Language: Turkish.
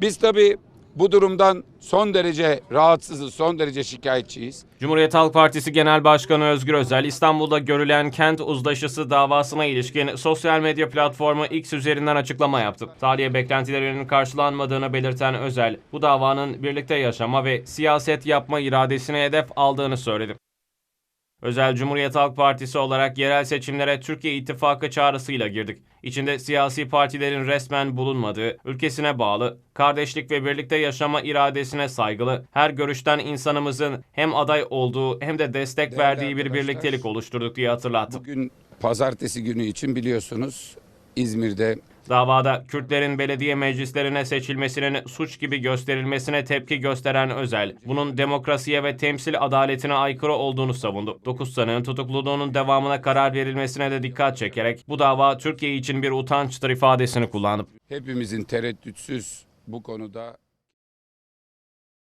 Biz tabii bu durumdan son derece rahatsızız, son derece şikayetçiyiz. Cumhuriyet Halk Partisi Genel Başkanı Özgür Özel, İstanbul'da görülen kent uzlaşısı davasına ilişkin sosyal medya platformu X üzerinden açıklama yaptı. Tahliye beklentilerinin karşılanmadığını belirten Özel, bu davanın birlikte yaşama ve siyaset yapma iradesine hedef aldığını söyledi. Özel Cumhuriyet Halk Partisi olarak yerel seçimlere Türkiye İttifakı çağrısıyla girdik. İçinde siyasi partilerin resmen bulunmadığı, ülkesine bağlı, kardeşlik ve birlikte yaşama iradesine saygılı, her görüşten insanımızın hem aday olduğu hem de destek Değerli verdiği bir birliktelik oluşturduk diye hatırlattı. Bugün pazartesi günü için biliyorsunuz İzmir'de Davada Kürtlerin belediye meclislerine seçilmesinin suç gibi gösterilmesine tepki gösteren Özel, bunun demokrasiye ve temsil adaletine aykırı olduğunu savundu. 9 sanığın tutukluluğunun devamına karar verilmesine de dikkat çekerek bu dava Türkiye için bir utançtır ifadesini kullandı. hepimizin tereddütsüz bu konuda